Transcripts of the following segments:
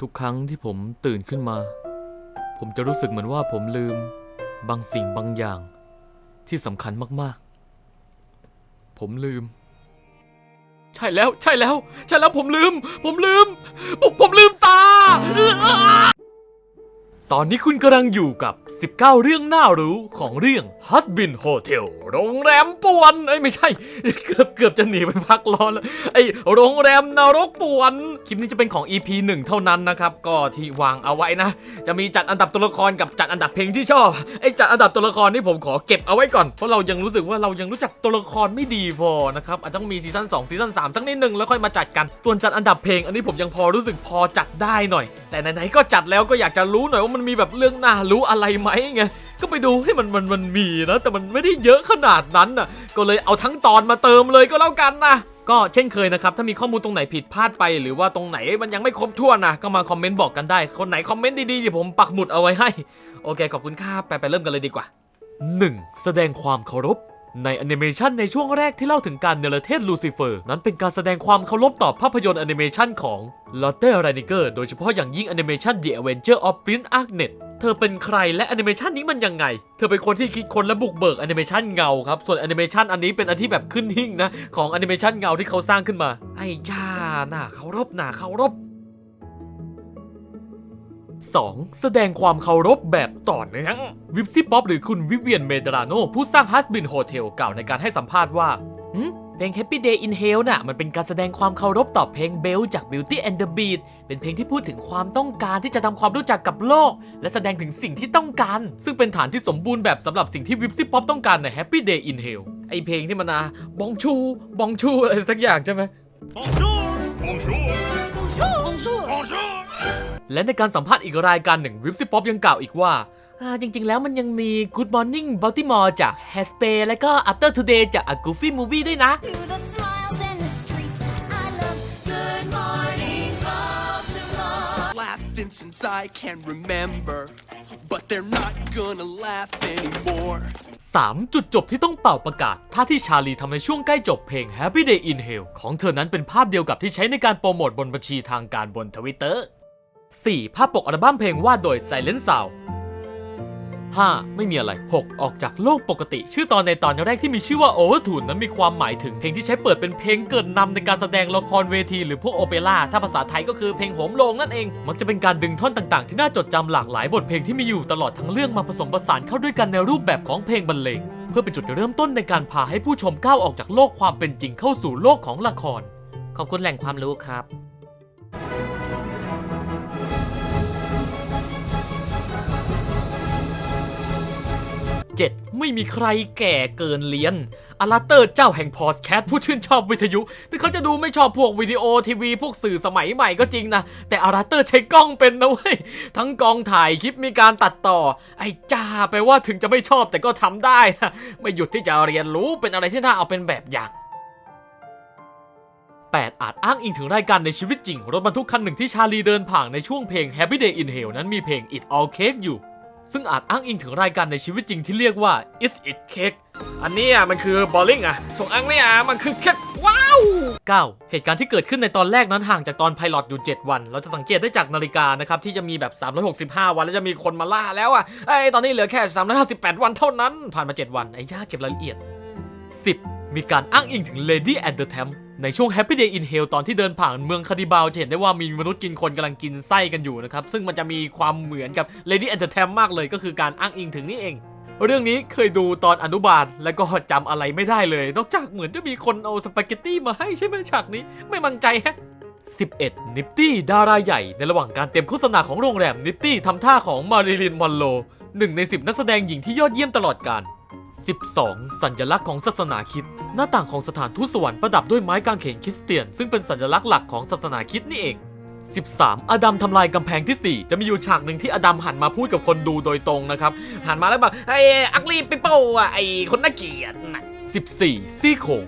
ทุกครั้งที่ผมตื่นขึ้นมา ผมจะรู้สึกเหมือนว่าผมลืมบางสิ่งบางอย่าง ที่สำคัญมากๆ ผมลืม ใช่แล้วใช่แล้ว ใช่แล้วผมลืม ผมลืม ผมผมลืมตา ตอนนี้คุณกำลังอยู่กับ 19 เรื่องน่ารู้ของเรื่อง Husband Hotel โรงแรมป่วนเอ้ยไม่ใช่ เกือบเกือบจะหนีไปพักร้อนแล้วไอโรงแรมนรกป่วน คลิปนี้จะเป็นของ EP 1 เท่านั้นนะครับ ก็ที่วางเอาไว้นะ จะมีจัดอันดับตัวละครกับจัดอันดับเพลงที่ชอบ ไอจัดอันดับตัวละครนี่ผมขอเก็บเอาไว้ก่อน เพราะเรายังรู้สึกว่าเรายังรู้จักตัวละครไม่ดีพอนะครับ อาจจะต้องมีซีซั่น2ซีซั่น3สักนิดหนึ่งแล้วค่อยมาจัดกัน ส่วนจัดอันดับเพลง อันนี้ผมยังพอรู้สึกพอจัดได้หน่อย แต่ไหนๆก็จัดแล้วก็อยากจะรู้หน่อยว่ามันมีแบบเรื่องน่ารู้อะไรไหมไงก็ไปดูให้มันมันมันมีนะแต่มันไม่ได้เยอะขนาดนั้นน่ะก็เลยเอาทั้งตอนมาเติมเลยก็แล้วกันนะก็เช่นเคยนะครับ ถ้ามีข้อมูลตรงไหนผิดพลาดไป หรือว่าตรงไหนมันยังไม่ครบถ้วนนะก็มาคอมเมนต์บอกกันได้ คนไหนคอมเมนต์ดีๆเดี๋ยวผมปักหมุดเอาไว้ให้ โอเค ขอบคุณครับไปไปเริ่มกันเลยดีกว่า 1. แสดงความเคารพ ในแอนิเมชันในช่วงแรกที่เล่าถึงการเนรเทศลูซิเฟอร์ นั้นเป็นการแสดงความเคารพต่อภาพยนตร์แอนิเมชันของลอตเต้ไรนิเกอร์โดยเฉพาะอย่างยิ่งแอนิเมชัน The Avenger of Prince Agnes เธอเป็นใครและแอนิเมชันนี้มันยังไง เธอเป็นคนที่คิดคนและบุกเบิกแอนิเมชันเงาครับ ส่วนแอนิเมชันอันนี้เป็นอันที่แบบขึ้นหิ่งนะ ของแอนิเมชันเงาที่เขาสร้างขึ้นมา ไอ้จ้าหน่าเคารพหน่าเคารพ 2. แสดงความเคารพแบบต่อเนื่องวิปซี่ป๊อปหรือคุณวิเวียนเมดราโนผู้สร้างฮัสบินโฮเทลกล่าวในการให้สัมภาษณ์ว่าเพลง Happy Day in Hell น่ะมันเป็นการแสดงความเคารพต่อเพลง Bell จาก Beauty and the Beast เป็นเพลงที่พูดถึงความต้องการที่จะทำความรู้จักกับโลก และแสดงถึงสิ่งที่ต้องการ ซึ่งเป็นฐานที่สมบูรณ์แบบสำหรับสิ่งที่วิปซี่ป๊อปต้องการใน Happy Day in Hell ไอเพลงที่มันอะบองชู บองชูอะไรสักอย่างใช่ไหม Bonjour Bonjour Bonjour Bonjour และในการสัมภาษณ์อีกรายการหนึ่งวิปซี่ป๊อปยังกล่าวอีกว่าอ่าจริงๆ แล้วมันยังมี Good Morning Baltimore จาก Hairspray และก็ After Today จาก A Goofy Movie ด้วยนะ To the smiles and the streets, I love Good Morning Baltimore. laughing since I can remember, but they're not gonna laugh anymore. 3. จุดจบที่ต้องเป่าประกาศท่าที่ชาลีทำในช่วงใกล้จบเพลง Happy Day in Hell ของเธอนั้นเป็นภาพเดียวกับที่ใช้ในการโปรโมทบนบัญชีทางการบนทวิตเตอร์ 4. ภาพปกอัลบั้มเพลงวาดโดย Silent Sound 5. ไม่มีอะไร 6. ออกจากโลกปกติ ชื่อตอนในตอนแรกที่มีชื่อว่า Overtune นั้นมีความหมายถึงเพลงที่ใช้เปิดเป็นเพลงเกิดนำในการแสดงละครเวทีหรือพวกโอเปร่า ถ้าภาษาไทยก็คือเพลงโหมโรงนั่นเอง มักจะเป็นการดึงท่อนต่างๆ ที่น่าจดจำหลากหลายบทเพลงที่มีอยู่ตลอดทั้งเรื่องมาผสมผสานเข้าด้วยกันในรูปแบบของเพลงบรรเลง เพื่อเป็นจุดเริ่มต้นในการพาให้ผู้ชมก้าวออกจากโลกความเป็นจริงเข้าสู่โลกของละคร ขอบคุณแหล่งความรู้ครับ 7. ไม่มีใครแก่เกินเลียนอาราเตอร์เจ้าแห่งพอดแคสต์ผู้ชื่นชอบวิทยุถึงเขาจะดูไม่ชอบพวกวิดีโอทีวีพวกสื่อสมัยใหม่ก็จริงนะ แต่อาราเตอร์ใช้กล้องเป็นนะเว้ย ทั้งกองถ่ายคลิปมีการตัดต่อ ไอ้จ้าไปลว่าถึงจะไม่ชอบแต่ก็ทำได้นะไม่หยุดที่จะเรียนรู้เป็นอะไรที่น่าเอาเป็นแบบอย่าง8อาจอ้างอิงถึงรายการในชีวิตจริง รถบรรทุกคันหนึ่งที่ชาลีเดินผ่านในช่วงเพลง Happy Day in Hell นั้นมีเพลง It All Cake อยู่ ซึ่งอาจอ้างอิงถึงรายการในชีวิตจริงที่เรียกว่า Is It Cake อันนี้อะมันคือบอลลิงอะส่งอังเนี่ยมันคือเค้กว้าว 9. เหตุการณ์ที่เกิดขึ้นในตอนแรกนั้นห่างจากตอนไพลอตอยู่ 7 วัน เราจะสังเกตได้จากนาฬิกานะครับ ที่จะมีแบบ 365 วัน แล้วจะมีคนมาล่าแล้วอะไอ้ยตอนนี้เหลือแค่ 358 วันเท่านั้น ผ่านมา 7 วัน ไอ้ย่าเก็บรายละเอียด 10. มีการอ้างอิงถึง Lady and the Tramp ในช่วง Happy Day in Hell ตอนที่เดินผ่านเมืองคาดิบาลจะเห็นได้ว่ามีมนุษย์กินคนกำลังกินไส้กันอยู่นะครับ ซึ่งมันจะมีความเหมือนกับ Lady and the Tramp มากเลยก็คือการอ้างอิงถึงนี่เอง เรื่องนี้เคยดูตอนอนุบาลแล้วก็จำอะไรไม่ได้เลย นอกจากเหมือนจะมีคนเอาสปาเกตตี้มาให้ใช่ไหมฉากนี้ ไม่มั่นใจฮะ 11. นิฟตี้ดาราใหญ่ในระหว่างการเต็มโฆษณาของโรงแรมนิฟตี้ทำท่าของมาริลินมอนโลหนึ่งใน 10 นักแสดงหญิงที่ยอดเยี่ยมตลอดกาล 12. สัญลักษณ์ของศาสนาคิด หน้าต่างของสถานทูตสวรรค์ประดับด้วยไม้กางเขนคริสเตียน ซึ่งเป็นสัญลักษณ์หลักของศาสนาคิดนี่เอง 13. อดัมทำลายกำแพงที่ 4 จะมีอยู่ฉากหนึ่งที่อดัมหันมาพูดกับคนดูโดยตรงนะครับ หันมาแล้วบอกไอ้อักลีปิโป้อะไอ้คนน่าเกลียดนะ 14. ซี่โครง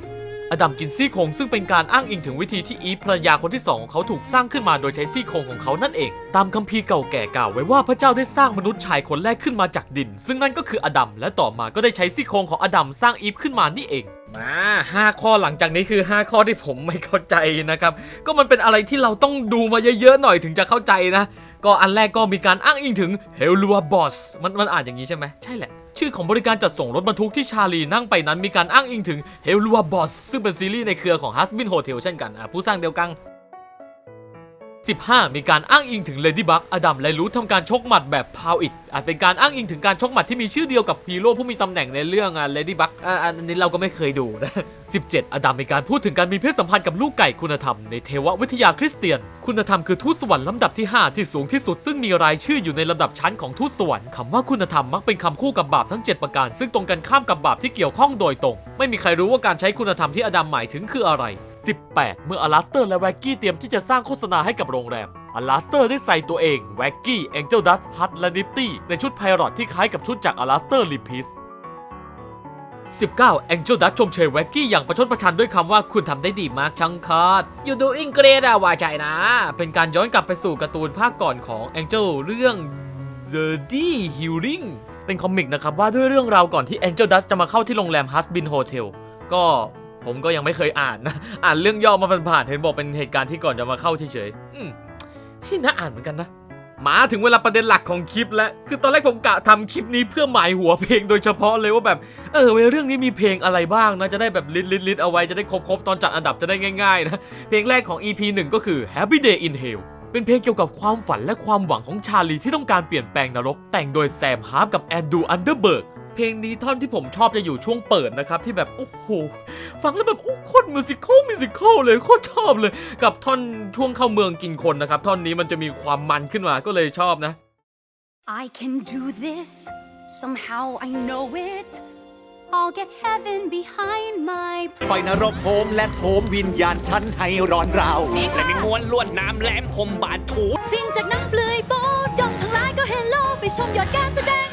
อดัมกินซี่โครงซึ่งเป็นการอ้างอิงถึงวิธีที่อีฟภรรยาคนที่สองของเขาถูกสร้างขึ้นมาโดยใช้ซี่โครงของเขานั่นเอง ตามคัมภีร์เก่าแก่กล่าวไว้ว่าพระเจ้าได้สร้างมนุษย์ชายคนแรกขึ้นมาจากดิน ซึ่งนั่นก็คืออดัมและต่อมาก็ได้ใช้ซี่โครงของอดัมสร้างอีฟขึ้นมานี่เอง มาห้าข้อหลังจากนี้คือ 5 ข้อที่ผมไม่เข้าใจนะครับ ก็มันเป็นอะไรที่เราต้องดูมาเยอะๆหน่อยถึงจะเข้าใจนะ ก็อันแรกก็มีการอ้างอิงถึงเฮลัวบอสมันมันอ่านอย่างนี้ใช่ไหมใช่แหละ ชื่อของบริการจัดส่งรถบรรทุกที่ชาลีนั่งไปนั้นมีการอ้างอิงถึงเฮลัวบอสซึ่งเป็นซีรีส์ในเครือของ Husband Hotel เช่นกันผู้สร้างเดียวกัน 15 มีการอ้างอิงถึงเลดี้บักอดัมและรูททำการชกหมัดแบบพาวอิดอาจเป็นการอ้างอิงถึงการชกหมัดที่มีชื่อเดียวกับฮีโร่ผู้มีตำแหน่งในเรื่องอะเลดี้บักอันนี้เราก็ไม่เคยดูนะ17 อดัมมีการพูดถึงการมีเพศสัมพันธ์กับลูกไก่คุณธรรมในเทววิทยาคริสเตียน คุณธรรมคือทูตสวรรค์ลำดับที่ 5 ที่สูงที่สุดซึ่งมีรายชื่ออยู่ในลำดับชั้นของทูตสวรรค์คำว่าคุณธรรมมักเป็นคำคู่กับบาปทั้ง 7 ประการ ซึ่งตรงกันข้ามกับบาปที่เกี่ยวข้องโดยตรง ไม่มีใครรู้ว่าการใช้คุณธรรมที่อดัมหมายถึงคืออะไร 18 เมื่ออลาสเตอร์และแวกกี้เตรียมที่จะสร้างโฆษณาให้กับโรงแรมอลาสเตอร์ได้ใส่ตัวเอง แวกกี้แองเจิลดัส ฮัตและนิตตี้ ในชุดไพรอตที่คล้ายกับชุดจากอลาสเตอร์ลิพิส19 Angel Dust ชมเชยแวกกี้อย่างประชดประชันด้วยคำว่าคุณทำได้ดีมากชังคาด You doing great อะว่าใจนะ เป็นการย้อนกลับไปสู่การ์ตูนภาคก่อนของ Angel เรื่อง The D Healing เป็นคอมิกนะครับว่าด้วยเรื่องราวก่อนที่ Angel Dust จะมาเข้าที่โรงแรม Husband Hotel ก็ ผมก็ยังไม่เคยอ่านนะ อ่านเรื่องย่อมาผ่านๆเห็นบอกเป็นเหตุการณ์ที่ก่อนจะมาเข้าเฉยๆอืมน่าอ่านเหมือนกันนะมาถึงเวลาประเด็นหลักของคลิปแล้ว คือตอนแรกผมกะทำคลิปนี้เพื่อหมายหัวเพลงโดยเฉพาะเลยว่าแบบ เออเรื่องนี้มีเพลงอะไรบ้างนะ จะได้แบบลิสต์ลิสต์ลิสต์เอาไว้ จะได้ครบๆตอนจัดอันดับจะได้ง่ายๆนะ เพลงแรกของ EP 1 ก็คือ Happy Day in Hell เป็นเพลงเกี่ยวกับความฝันและความหวังของชาลีที่ต้องการเปลี่ยนแปลงนรก แต่งโดยแซมฮาร์ปกับแอนดูอันเดอร์เบิร์ก เพลงนี้ท่อนที่ผมชอบจะอยู่ช่วงเปิดนะครับ ที่แบบโอ้โหฟังแล้วแบบโอ้โคตรมิวสิควลมิวสิควลเลยโคตรชอบเลย กับท่อนช่วงเข้าเมืองกินคนนะครับ ท่อนนี้มันจะมีความมันขึ้นมาก็เลยชอบนะ I can do this. Somehow I know it. I'll get heaven behind my ไฟนรกโหมและโถมวิญญาณฉันให้ร้อนราวและมีม้วนลวดน้ำแหลมคมบาดถู ฟินจากหนังเปลือยโป๊ดองทั้งหลายก็เฮลโล ไปชมยอดการแสดง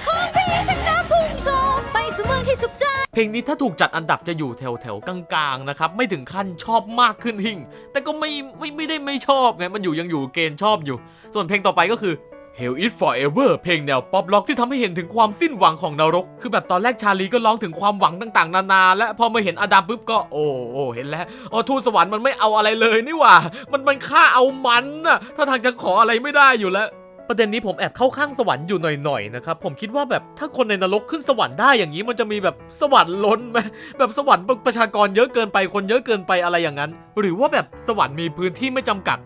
เพลงนี้ถ้าถูกจัดอันดับจะอยู่แถวแถวๆกลางๆนะครับไม่ถึงขั้นชอบมากขึ้นหิ่ง แต่ก็ไม่ไม่ไม่ได้ไม่ชอบไงมันอยู่ยังอยู่เกณฑ์ชอบอยู่ ส่วนเพลงต่อไปก็คือ Hell It Forever เพลงแนวป๊อปล็อกที่ทำให้เห็นถึงความสิ้นหวังของนรก คือแบบตอนแรกชาลีก็ร้องถึงความหวังต่างๆ นานา และพอมาเห็นอดัมปุ๊บก็โอ้โอ้เห็นแล้วอ๋อทูตสวรรค์มันไม่เอาอะไรเลยนี่หว่า มันมันฆ่าเอามันน่ะถ้าทางจะขออะไรไม่ได้อยู่แล้ว ประเด็นนี้ผมแอบเข้าข้างสวรรค์อยู่หน่อยๆนะครับผมคิดว่าแบบถ้าคนในนรกขึ้นสวรรค์ได้อย่างนี้มันจะมีแบบสวรรค์ล้นไหมแบบสวรรค์ประชากรเยอะเกินไปคนเยอะเกินไปอะไรอย่างนั้น หรือว่าแบบสวรรค์มีพื้นที่ไม่จำกัด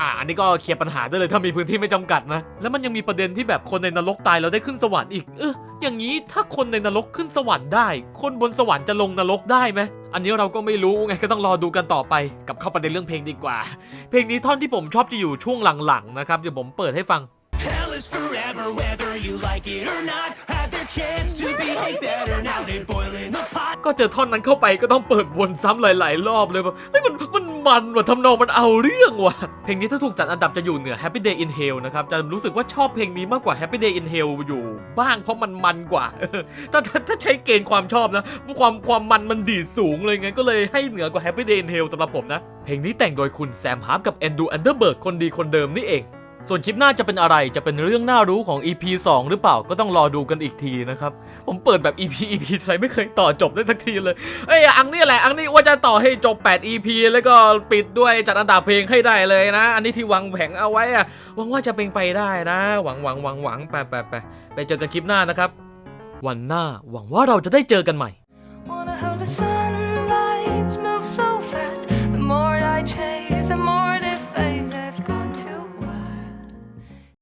อ่าอันนี้ก็เคลียร์ปัญหาได้เลยถ้ามีพื้นที่ไม่จำกัดนะ แล้วมันยังมีประเด็นที่แบบคนในนรกตายแล้วได้ขึ้นสวรรค์อีก เอออย่างนี้ถ้าคนในนรกขึ้นสวรรค์ได้ คนบนสวรรค์จะลงนรกได้ไหมอันนี้เราก็ไม่รู้ไงก็ต้องรอดูกันต่อไป กับเข้าประเด็นเรื่องเพลงดีกว่า เพลงนี้ท่อนที่ผมชอบจะอยู่ช่วงหลังๆนะครับเดี๋ยวผมเปิดให้ฟัง forever whether you like it or not Had their chance to behave better now they boil in the pot ก็เจอท่อนนั้นเข้าไปก็ต้องเปิดวนซ้ำหลาย ๆ รอบเลยแบบเฮ้ยมันมันมันว่ะทำนองมันเอาเรื่องว่ะ เพลงนี้ถ้าถูกจัดอันดับจะอยู่เหนือ Happy Day in Hell นะครับ จะรู้สึกว่าชอบเพลงนี้มากกว่า Happy Day in Hell อยู่ บ้างเพราะมันมันกว่า ถ้าถ้าถ้าใช้เกณฑ์ความชอบนะ ความความมันมันดีดสูงเลยไงก็เลยให้เหนือกว่า Happy Day in Hell สำหรับผมนะ เพลงนี้แต่งโดยคุณแซมฮาร์ปกับแอนดูอันเดอร์เบิร์กคนดีคนเดิมนี่เอง ส่วนคลิปหน้าจะเป็นอะไรจะเป็นเรื่องน่ารู้ของ EP 2 หรือเปล่าก็ต้องรอดูกันอีกทีนะครับ ผมเปิดแบบ EP EP ไทยไม่เคยต่อจบได้สักทีเลยเอ้ยอังนี่แหละอังนี่ว่าจะต่อให้จบ 8 EP แล้วก็ปิดด้วยจัดอันดับเพลงให้ได้เลยนะ อันนี้ที่วางแผงเอาไว้อะหวังว่าจะเป็นไปได้นะ หวังหวังหวังหวังไปไปไปไปเจอกันคลิปหน้านะครับ วันหน้าหวังว่าเราจะได้เจอกันใหม่